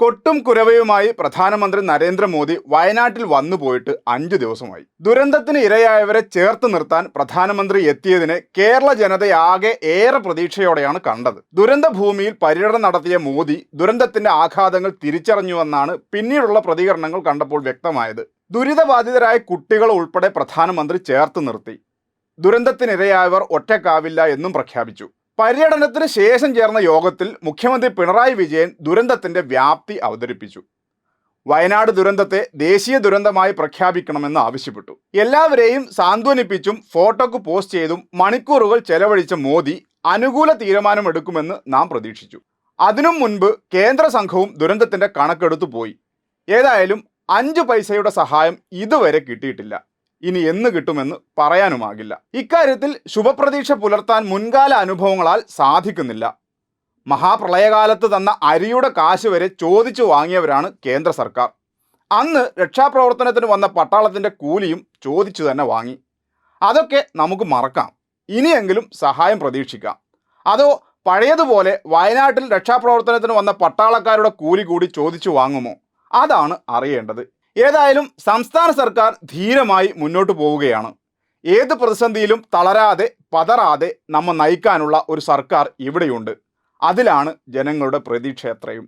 കൊട്ടും കുരവയുമായി പ്രധാനമന്ത്രി നരേന്ദ്രമോദി വയനാട്ടിൽ വന്നു പോയിട്ട് അഞ്ചു ദിവസമായി. ദുരന്തത്തിന് ഇരയായവരെ ചേർത്ത് നിർത്താൻ പ്രധാനമന്ത്രി എത്തിയതിനെ കേരള ജനതയാകെ ഏറെ പ്രതീക്ഷയോടെയാണ് കണ്ടത്. ദുരന്ത ഭൂമിയിൽ പര്യടനം നടത്തിയ മോദി ദുരന്തത്തിന്റെ ആഘാതങ്ങൾ തിരിച്ചറിഞ്ഞുവെന്നാണ് പിന്നീടുള്ള പ്രതികരണങ്ങൾ കണ്ടപ്പോൾ വ്യക്തമായത്. ദുരിതബാധിതരായ കുട്ടികൾ ഉൾപ്പെടെ പ്രധാനമന്ത്രി ചേർത്ത് നിർത്തി. ദുരന്തത്തിനിരയായവർ ഒറ്റക്കാവില്ല എന്നും പ്രഖ്യാപിച്ചു. പര്യടനത്തിന് ശേഷം ചേർന്ന യോഗത്തിൽ മുഖ്യമന്ത്രി പിണറായി വിജയൻ ദുരന്തത്തിന്റെ വ്യാപ്തി അവതരിപ്പിച്ചു. വയനാട് ദുരന്തത്തെ ദേശീയ ദുരന്തമായി പ്രഖ്യാപിക്കണമെന്ന് ആവശ്യപ്പെട്ടു. എല്ലാവരെയും സാന്ത്വനിപ്പിച്ചും ഫോട്ടോക്ക് പോസ്റ്റ് ചെയ്തും മണിക്കൂറുകൾ ചെലവഴിച്ച മോദി അനുകൂല തീരുമാനമെടുക്കുമെന്ന് നാം പ്രതീക്ഷിച്ചു. അതിനും മുൻപ് കേന്ദ്ര സംഘവും ദുരന്തത്തിന്റെ കണക്കെടുത്തു പോയി. ഏതായാലും അഞ്ച് പൈസയുടെ സഹായം ഇതുവരെ കിട്ടിയിട്ടില്ല. ഇനി എന്ന് കിട്ടുമെന്ന് പറയാനുമാകില്ല. ഇക്കാര്യത്തിൽ ശുഭപ്രതീക്ഷ പുലർത്താൻ മുൻകാല അനുഭവങ്ങളാൽ സാധിക്കുന്നില്ല. മഹാപ്രളയകാലത്ത് തന്ന അരിയുടെ കാശ് വരെ ചോദിച്ചു വാങ്ങിയവരാണ് കേന്ദ്ര സർക്കാർ. അന്ന് രക്ഷാപ്രവർത്തനത്തിന് വന്ന പട്ടാളത്തിന്റെ കൂലിയും ചോദിച്ചു തന്നെ വാങ്ങി. അതൊക്കെ നമുക്ക് മറക്കാം. ഇനിയെങ്കിലും സഹായം പ്രതീക്ഷിക്കാം. അതോ പഴയതുപോലെ വയനാട്ടിൽ രക്ഷാപ്രവർത്തനത്തിന് വന്ന പട്ടാളക്കാരുടെ കൂലി കൂടി ചോദിച്ചു വാങ്ങുമോ? അതാണ് അറിയേണ്ടത്. ഏതായാലും സംസ്ഥാന സർക്കാർ ധീരമായി മുന്നോട്ട് പോവുകയാണ്. ഏത് പ്രതിസന്ധിയിലും തളരാതെ പതറാതെ നമ്മ നയിക്കാനുള്ള ഒരു സർക്കാർ ഇവിടെയുണ്ട്. അതിലാണ് ജനങ്ങളുടെ പ്രതീക്ഷ എത്രയും